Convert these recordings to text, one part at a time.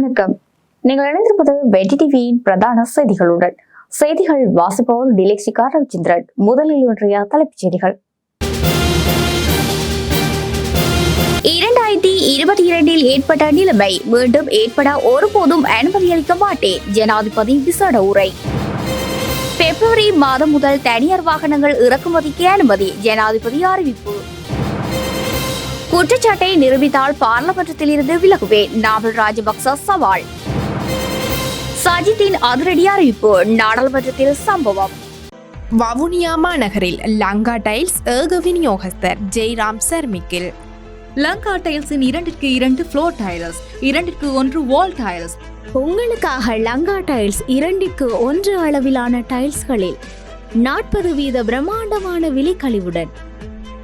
வணக்கம். நீங்கள் இணைந்திருப்பது வெற்றி டிவியின் பிரதான செய்திகளுடன். செய்திகள் வாசிப்பவர் டிலெக்ஷிகா ரவிச்சந்திரன் முதலில் ஒன்றிய தலைப்புச் செய்திகள். இரண்டாயிரத்தி இருபத்தி இரண்டில் ஏற்பட்ட நிலைமை மீண்டும் ஏற்பட ஒருபோதும் அனுமதியளிக்க மாட்டேன். ஜனாதிபதி விசேட உரை. பிப்ரவரி மாதம் முதல் தனியார் வாகனங்கள் இறக்குமதிக்கு அனுமதி ஜனாதிபதி அறிவிப்பு. குற்றச்சாட்டை நிரூபித்தால் பார்லமெண்டத்தில் இருந்து விலகுவேன். நாவல் ராஜபக்ச சவால். சஜித்தின் அதிரடி அறிவிப்பு நாடாளுமன்றத்தில் சம்பவம். வவுனியா மாநகரில் லங்கா டைல்ஸ் ஏக விநியோகஸ்தர் ஜெய்ராம் சர்மிக்கில். லங்கா டைல்ஸின் இரண்டிற்கு இரண்டு ஃப்ளோர் டைல்ஸ் இரண்டிற்கு ஒன்று வால் டைல்ஸ் உங்களுக்காக லங்கா டைல்ஸ் இரண்டிற்கு ஒன்று அளவிலான டைல்ஸ்களில் நாற்பது வீத பிரம்மாண்டமான விலைக்கழிவுடன்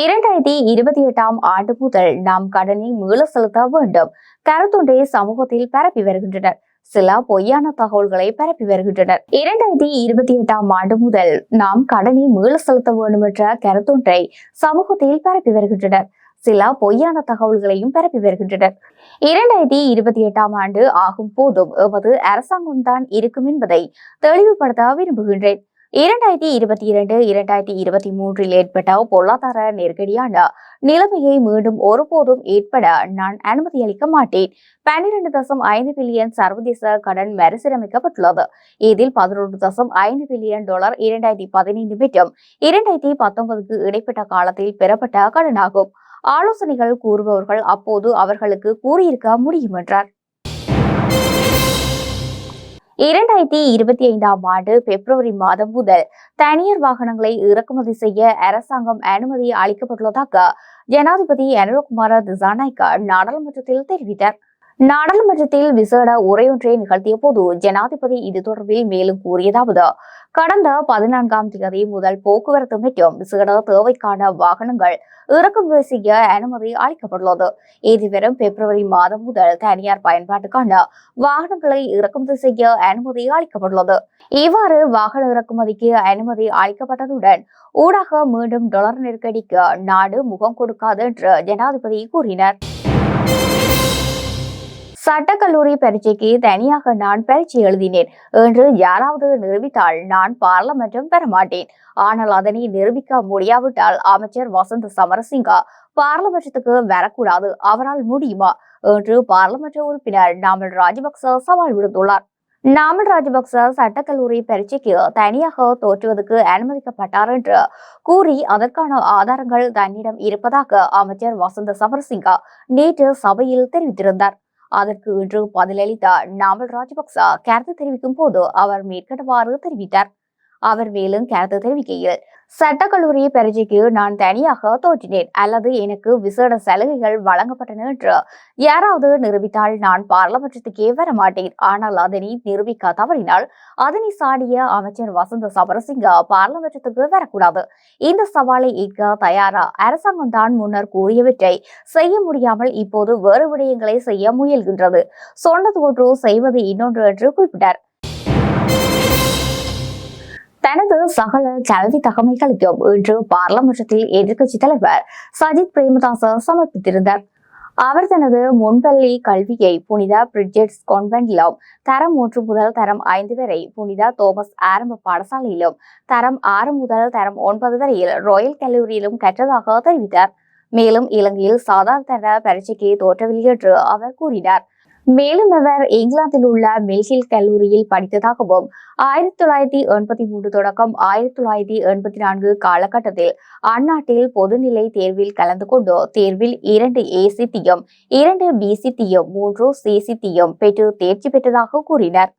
இரண்டாயிரத்தி இருபத்தி எட்டாம் ஆண்டு முதல் நாம் கடனை மீள செலுத்த வேண்டும். கருத்தொன்றை சமூகத்தில் பரப்பி வருகின்றனர். சில பொய்யான தகவல்களை பரப்பி வருகின்றனர். இரண்டாயிரத்தி இருபத்தி எட்டாம் ஆண்டு முதல் நாம் கடனை மீள செலுத்த வேண்டும் என்ற கருத்தொன்றை சமூகத்தில் பரப்பி வருகின்றனர். சில பொய்யான தகவல்களையும் பரப்பி வருகின்றனர். இரண்டாயிரத்தி இருபத்தி எட்டாம் ஆண்டு ஆகும் போதும் எமது அரசாங்கம் தான் இருக்கும் என்பதை தெளிவுபடுத்த விரும்புகின்றேன். இரண்டாயிரத்தி இருபத்தி இரண்டு இரண்டாயிரத்தி இருபத்தி மூன்றில் ஏற்பட்ட பொருளாதார நெருக்கடியான நிலைமையை மீண்டும் ஒருபோதும் ஏற்பட நான் அனுமதி அளிக்க மாட்டேன். பன்னிரண்டு தசம் ஐந்து பில்லியன் சர்வதேச கடன் மறுசீரமைக்கப்பட்டுள்ளது. இதில் பதினொன்று தசம் ஐந்து பில்லியன் டாலர் இரண்டாயிரத்தி பதினைந்து மற்றும் இரண்டாயிரத்தி பத்தொன்பதுக்கு இடைப்பட்ட காலத்தில் பெறப்பட்ட கடனாகும். ஆலோசனைகள் கூறுபவர்கள் அப்போது அவர்களுக்கு கூறியிருக்க முடியும் என்றார். இரண்டாயிரத்தி இருபத்தி ஐந்தாம் ஆண்டு பிப்ரவரி மாதம் முதல் தனியார் வாகனங்களை இறக்குமதி செய்ய அரசாங்கம் அனுமதி அளிக்கப்பட்டுள்ளதாக ஜனாதிபதி அனுரகுமார திசாநாயக்கா நாடாளுமன்றத்தில் தெரிவித்தார். நாடாளுமன்றத்தில் விசேட உரையொன்றை நிகழ்த்திய போது ஜனாதிபதி இது தொடர்பில் மேலும் கூறியதாவது கடந்த பதினான்காம் தேதி முதல் போக்குவரத்து மற்றும் விசேட தேவைக்கான வாகனங்கள் இறக்குமதி செய்ய அனுமதி அளிக்கப்பட்டுள்ளது. இதுவரும் பிப்ரவரி மாதம் முதல் தனியார் பயன்பாட்டுக்கான வாகனங்களை இறக்குமதி செய்ய அனுமதி அளிக்கப்பட்டுள்ளது. இவ்வாறு வாகன இறக்குமதிக்கு அனுமதி அளிக்கப்பட்டதுடன் ஊடாக மீண்டும் டொலர் நெருக்கடிக்கு நாடு முகம் கொடுக்காது என்று ஜனாதிபதி கூறினார். சட்டக்கல்லூரி பரீட்சைக்கு தனியாக நான் பரீட்சை எழுதினேன். என்று யாராவது நிரூபித்தால் நான் பாராளுமன்றம் பெற மாட்டேன். ஆனால் அதனை நிரூபிக்க முடியாவிட்டால் அமைச்சர் வசந்த் சமரசிங்கா பார்லமெண்டத்துக்கு வரக்கூடாது. அவரால் முடியுமா? என்று பாராளுமன்ற உறுப்பினர் நாமல் ராஜபக்ச சவால் விடுத்துள்ளார். நாமல் ராஜபக்ச சட்டக்கல்லூரி பரீட்சைக்கு தனியாக தோற்றுவதற்கு அனுமதிக்கப்பட்டார் என்று கூறி அதற்கான ஆதாரங்கள் தன்னிடம் இருப்பதாக அமைச்சர் வசந்த சமரசிங்கா நேற்று சபையில் தெரிவித்திருந்தார். அதற்கு இன்று பதிலளித்த நாமல் ராஜபக்ச கருத்து தெரிவிக்கும் போது அவர் மேற்கண்டவாறு தெரிவித்தார். அவர் மேலும் கருத்து தெரிவிக்கையில் சட்டக்கல்லூரி பரீட்சைக்கு நான் தனியாக தோற்றினேன். அல்லது எனக்கு விசேட சலுகைகள் வழங்கப்பட்டன என்று யாராவது நிரூபித்தால் நான் பார்லமெண்டத்துக்கே வர மாட்டேன் ஆனால் அதனை நிரூபிக்க தவறினால் அதனை சாடிய அமைச்சர் வசந்த சமரசிங்க பாராளுமன்றத்துக்கு வரக்கூடாது. இந்த சவாலை ஏற்க தயாரா? அரசாங்கம் தான் முன்னர் கூறியவற்றை செய்ய முடியாமல் இப்போது வேறு விடயங்களை செய்ய முயல்கின்றது. சொன்னது ஒன்று செய்வது இன்னொன்று என்று குறிப்பிட்டார். தனது சகல கல்வி தகமைகளுக்கும் இன்று பாராளுமன்றத்தில் எதிர்க்கட்சி தலைவர் சஜித் பிரேமதாச சமர்ப்பித்திருந்தார். அவர் தனது முன்பள்ளி கல்வியை புனித பிரிட்ஜெட்ஸ் கான்வென்டிலும் தரம் மூன்று முதல் தரம் ஐந்து வரை புனித தோமஸ் ஆரம்ப பாடசாலையிலும் தரம் ஆறு முதல் தரம் ஒன்பது வரையில் ராயல் கல்லூரியிலும் கற்றதாக தெரிவித்தார். மேலும் இலங்கையில் சாதாரண பரீட்சைக்கு தோற்றவில்லை என்று அவர் கூறினார். மேலும் அவர் இங்கிலாந்தில் உள்ள மெல்ஹில் கல்லூரியில் படித்ததாகவும் ஆயிரத்தி தொள்ளாயிரத்தி எண்பத்தி மூன்று தொடக்கம் ஆயிரத்தி தொள்ளாயிரத்தி எண்பத்தி நான்கு காலகட்டத்தில் அந்நாட்டில் பொதுநிலை தேர்வில் கலந்து கொண்டு தேர்வில் இரண்டு ஏசித்தியும் இரண்டு பிசித்தியும் மூன்று சிசித்தியும் பெற்று தேர்ச்சி பெற்றதாக கூறினார்.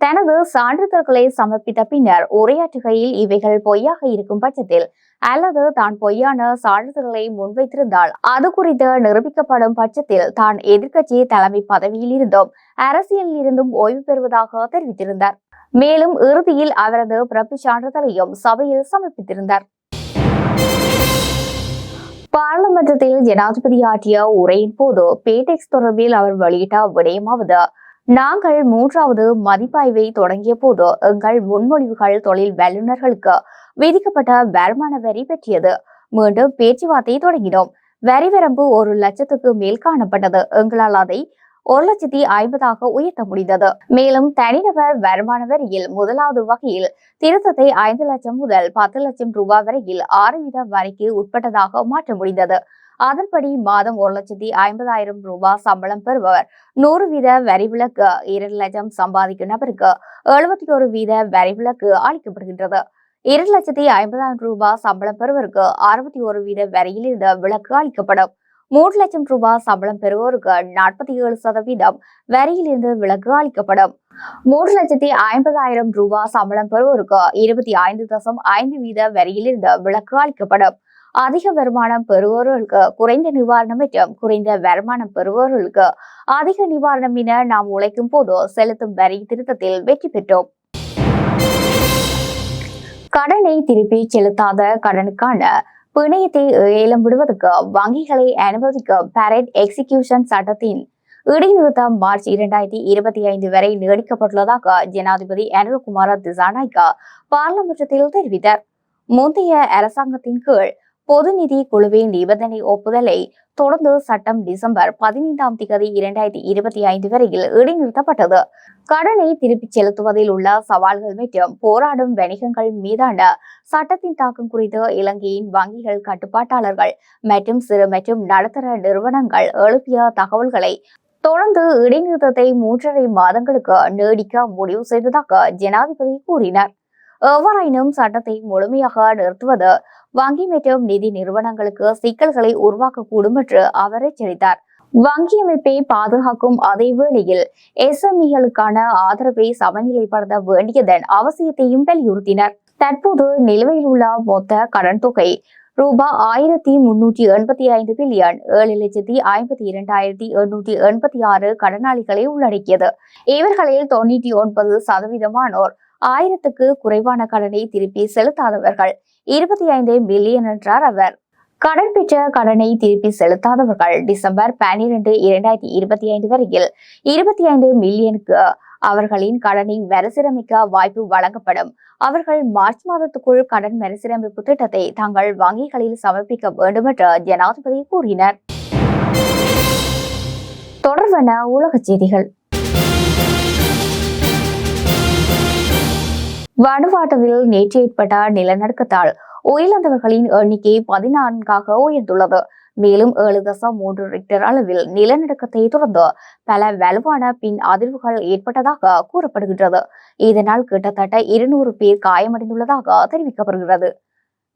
தனது சான்றிதழ்களை சமர்ப்பித்த பின்னர் உரையாற்றுகையில் இவைகள் பொய்யாக இருக்கும் பட்சத்தில் அல்லது தான் பொய்யான சான்றிதழ்களை முன்வைத்திருந்தால் அது குறித்து நிரூபிக்கப்படும் பட்சத்தில் தான் எதிர்க்கட்சி தலைமை பதவியில் இருந்தும் அரசியலில் இருந்தும் ஓய்வு பெறுவதாக தெரிவித்திருந்தார். மேலும் இறுதியில் அவரது பிறப்பு சான்றிதழையும் சபையில் சமர்ப்பித்திருந்தார். பாராளுமன்றத்தில் ஜனாதிபதி ஆற்றிய உரையின் போது பேடெக்ஸ் தொடர்பில் அவர் வெளியிட்ட விடயமாவது நாங்கள் மூன்றாவது மதிப்பாய்வை தொடங்கிய போது எங்கள் முன்மொழிவுகள் தொழில் வல்லுநர்களுக்கு விதிக்கப்பட்ட வருமான வரி பற்றியது. மீண்டும் பேச்சுவார்த்தை தொடங்கினோம். வரி வரம்பு ஒரு லட்சத்துக்கு மேல் காணப்பட்டது. எங்களால் அதை ஒரு லட்சத்தி ஐம்பதாக உயர்த்த முடிந்தது. மேலும் தனிநபர் வருமான வரியில் முதலாவது வகையில் திருத்தத்தை ஐந்து லட்சம் முதல் பத்து லட்சம் ரூபாய் வரையில் ஆறு வீத வரிக்கு உட்பட்டதாக மாற்ற முடிந்தது. அதன்படி மாதம் ஒரு லட்சத்தி ஐம்பதாயிரம் ரூபாய் சம்பளம் பெறுபவர். நூறு வீத வரி விலக்கு இரண்டு லட்சம் சம்பாதிக்கும் நபருக்கு எழுபத்தி ஒரு வீத வரி விலக்கு அளிக்கப்படுகின்றது. இரண்டு லட்சத்தி ஐம்பதாயிரம் ரூபாய் சம்பளம் பெறுவருக்கு அறுபத்தி ஒரு வீத வரியிலிருந்து விலக்கு அளிக்கப்படும். மூன்று லட்சம் ரூபாய் சம்பளம் பெறுவோருக்கு நாற்பத்தி ஏழு சதவீதம் வரியிலிருந்து விலக்கு அளிக்கப்படும். மூன்று லட்சத்தி ஐம்பதாயிரம் ரூபாய் சம்பளம் பெறுவோருக்கு இருபத்தி ஐந்து தசம் ஐந்து வீத வரியிலிருந்து விலக்கு அளிக்கப்படும். அதிக வருமானம் பெறுபவர்களுக்கு குறைந்த நிவாரணம் மற்றும் குறைந்த வருமானம் பெறுபவர்களுக்கு அதிக நிவாரணம் என நாம் உழைக்கும் போது செலுத்தும் வரி திருத்தத்தில் வெற்றி பெற்றோம். கடனை திருப்பி செலுத்தாத கடனுக்கான பிணையத்தை ஏலம் விடுவதற்கு வங்கிகளை அனுமதிக்கும் பேரட் எக்ஸிகியூஷன் சட்டத்தின் இடைநிறுத்தம் மார்ச் இரண்டாயிரத்தி இருபத்தி ஐந்து வரை நீடிக்கப்பட்டுள்ளதாக ஜனாதிபதி அனுரகுமார திசாநாய்கா பாராளுமன்றத்தில் தெரிவித்தார். முந்தைய அரசாங்கத்தின் கீழ் பொது நிதி குழுவின் நிபந்தனை ஒப்புதலை தொடர்ந்து சட்டம் டிசம்பர் பதினைந்தாம் தேதி இரண்டாயிரத்தி இருபத்தி ஐந்து வரையில் இடைநிறுத்தப்பட்டது. கடனை திருப்பிச் செலுத்துவதில் உள்ள சவால்கள் மற்றும் போராடும் வணிகங்கள் மீதான சட்டத்தின் தாக்கம் குறித்து இலங்கையின் வங்கிகள் கட்டுப்பாட்டாளர்கள் மற்றும் சிறு மற்றும் நடுத்தர நிறுவனங்கள் எழுப்பிய தகவல்களை தொடர்ந்து இடைநிறுத்தத்தை மூன்றரை மாதங்களுக்கு நீடிக்க முடிவு செய்ததாக ஜனாதிபதி கூறினார். எவ்வாறாயினும் சட்டத்தை முழுமையாக நிறுத்துவது வங்கி மற்றும் நிதி நிறுவனங்களுக்கு சிக்கல்களை உருவாக்கக்கூடும் என்று அவர் எச்சரித்தார் வங்கி அமைப்பை பாதுகாக்கும் அதே வேளையில் எஸ்எம்இகளுக்கான ஆதரவை சமநிலைப்படுத்த வேண்டியதன் அவசியத்தையும் வலியுறுத்தினர். தற்போது நிலுவையில் உள்ள மொத்த கடன் தொகை ரூபாய் ஆயிரத்தி முன்னூற்றி எண்பத்தி ஐந்து பில்லியன் ஏழு லட்சத்தி ஐம்பத்தி இரண்டாயிரத்தி எண்ணூற்றி எண்பத்தி ஆறு கடனாளிகளை உள்ளடக்கியது. இவர்களில் தொண்ணூற்றி ஒன்பது சதவீதமானோர் ஆயிரத்துக்கு குறைவான கடனை திருப்பி செலுத்தாதவர்கள். இருபத்தி ஐந்து மில்லியன் என்றார் அவர். கடன் பெற்ற கடனை திருப்பி செலுத்தாதவர்கள் டிசம்பர் பன்னிரண்டு இரண்டாயிரத்தி இருபத்தி ஐந்து வரையில் இருபத்தி ஐந்து மில்லியனுக்கு அவர்களின் கடனை மறுசீரமைக்க வாய்ப்பு வழங்கப்படும். அவர்கள் மார்ச் மாதத்துக்குள் கடன் மறுசீரமைப்பு திட்டத்தை தங்கள் வங்கிகளில் சமர்ப்பிக்க வேண்டும் என்று ஜனாதிபதி கூறினர். தொடர்பான உலக செய்திகள். வனுவாட்டுவில் நேற்று ஏற்பட்ட நிலநடுக்கத்தால் உயிரிழந்தவர்களின் எண்ணிக்கை பதினான்காக உயர்ந்துள்ளது. மேலும் ஏழு தசம் மூன்று ரிக்டர் அளவில் நிலநடுக்கத்தை தொடர்ந்து பல வலுவான பின் அதிர்வுகள் ஏற்பட்டதாக கூறப்படுகின்றது. இதனால் கிட்டத்தட்ட இருநூறு பேர் காயமடைந்துள்ளதாக தெரிவிக்கப்படுகிறது.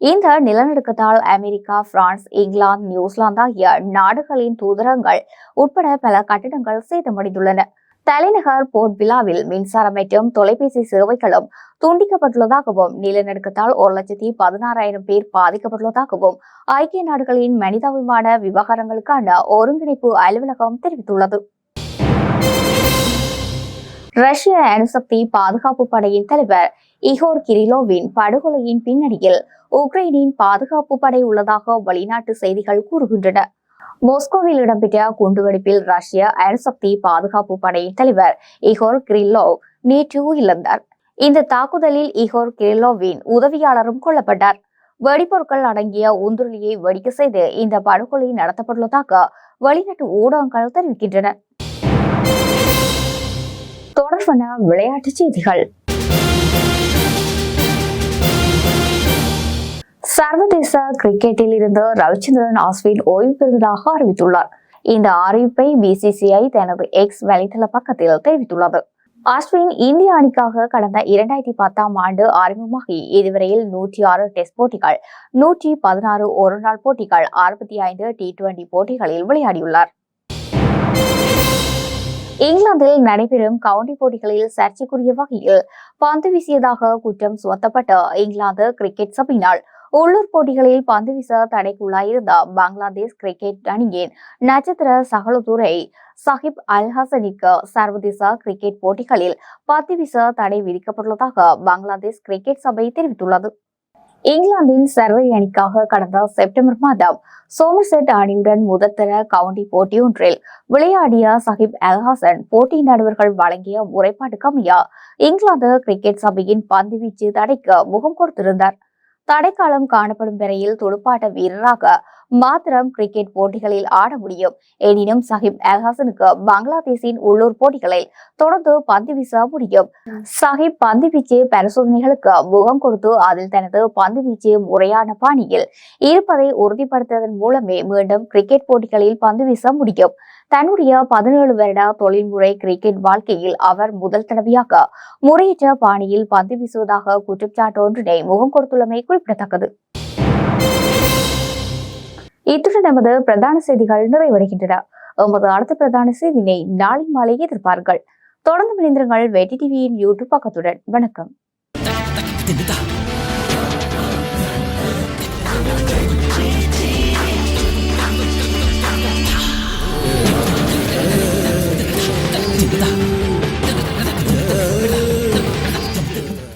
இந்த நிலநடுக்கத்தால் அமெரிக்கா பிரான்ஸ் இங்கிலாந்து நியூசிலாந்து ஆகிய நாடுகளின் தூதரங்கள் உட்பட பல கட்டிடங்கள் சேதமடைந்துள்ளன. தலைநகர் போர்ட் விழாவில் மின்சாரம் மற்றும் தொலைபேசி சேவைகளும் துண்டிக்கப்பட்டுள்ளதாகவும் நிலநடுக்கத்தால் ஒரு லட்சத்தி பதினாறாயிரம் பேர் பாதிக்கப்பட்டுள்ளதாகவும் ஐக்கிய நாடுகளின் மனிதாபிமான விவகாரங்களுக்கான ஒருங்கிணைப்பு அலுவலகம் தெரிவித்துள்ளது. ரஷ்ய அணுசக்தி பாதுகாப்பு படையின் தலைவர் இகோர் கிரிலோவின் படுகொலையின் பின்னணியில் உக்ரைனின் பாதுகாப்பு படை உள்ளதாக வெளிநாட்டு செய்திகள் கூறுகின்றன. மோஸ்கோவில் இடம்பெற்ற குண்டுவெடிப்பில் ரஷ்ய அணுசக்தி பாதுகாப்பு படையின் தலைவர் இகோர் கிரில்லோவ் நேற்று இழந்தார் இந்த தாக்குதலில் இகோர் கிரில்லோவின் உதவியாளரும் கொல்லப்பட்டார். வெடிபொருட்கள் அடங்கிய உந்துருளியை வெடிக்க செய்து இந்த படுகொலை நடத்தப்பட்டுள்ளதாக வெளிநாட்டு ஊடகங்கள் தெரிவிக்கின்றன. தொடர்பான விளையாட்டுச் செய்திகள். சர்வதேச கிரிக்கெட்டில் இருந்து ரவிச்சந்திரன் ஆஸ்வின் ஓய்வு பெறுவதாக அறிவித்துள்ளார். இந்த அறிவிப்பை பிசிசிஐ தனது எக்ஸ் வலைதள பக்கத்தில் தெரிவித்துள்ளது. அஸ்வின் இந்திய அணிக்காக கடந்த இரண்டாயிரத்தி பத்தாம் ஆண்டு அறிமுகமாகி இதுவரையில் நூற்றி ஆறு டெஸ்ட் போட்டிகள் நூற்றி பதினாறு ஒருநாள் போட்டிகள் அறுபத்தி ஐந்து டி டுவெண்டி போட்டிகளில் விளையாடியுள்ளார். இங்கிலாந்தில் நடைபெறும் கவுண்டி போட்டிகளில் சர்ச்சைக்குரிய வகையில் பந்து வீசியதாக குற்றம் சுமத்தப்பட்ட இங்கிலாந்து கிரிக்கெட் சபையினால் உள்ளூர் போட்டிகளில் பந்து வீச தடைக்குள்ளாயிருந்த பங்களாதேஷ் கிரிக்கெட் அணியின் நட்சத்திர சகலதுரை சஹிப் அல் சர்வதேச கிரிக்கெட் போட்டிகளில் பந்து வீச தடை விதிக்கப்பட்டுள்ளதாக பங்களாதேஷ் கிரிக்கெட் சபை தெரிவித்துள்ளது. இங்கிலாந்தின் சர்வை அணிக்காக கடந்த செப்டம்பர் மாதம் சோமர்செட் அணியுடன் முதற்தர கவுண்டி போட்டியொன்றில் விளையாடிய சஹிப் அல்ஹாசன் போட்டி நடுவர்கள் வழங்கிய முறைப்பாடு கம்மியா இங்கிலாந்து கிரிக்கெட் சபையின் பந்துவீச்சு தடைக்கு முகம் கொடுத்திருந்தார். தடைக்காலம் காணப்படும் வரையில் துடுப்பாட்ட வீரராக மாத்திரம் கிரிக்கெட் போட்டிகளில் ஆட முடியும். எனினும் சஹிப் அல்ஹாசனுக்கு பங்களாதேஷின் உள்ளூர் போட்டிகளில் தொடர்ந்து பந்து வீச முடியும். சஹிப் பந்து வீச்சு பரிசோதனைகளுக்கு முகம் கொடுத்து அதில் தனது பந்து வீச்சு முறையான பாணியில் இருப்பதை உறுதிப்படுத்துவதன் மூலமே மீண்டும் கிரிக்கெட் போட்டிகளில் பந்து வீச முடியும். தன்னுடைய பதினேழு வருட தொழில்முறை கிரிக்கெட் வாழ்க்கையில் அவர் முதல் தடவையாக முறையற்ற பாணியில் பந்து வீசுவதாக குற்றச்சாட்டு ஒன்றினை முகம் கொடுத்துள்ளமை குறிப்பிடத்தக்கது. இத்துடன் நமது பிரதான செய்திகள் நிறைவடைகின்றன. எமது அடுத்த பிரதான செய்தினை நாளை மாலை எதிர்பார்கள் தொடர்ந்து இணைந்திருங்கள் வெட்டி டிவியின் யூடியூப் பக்கத்துடன். வணக்கம்.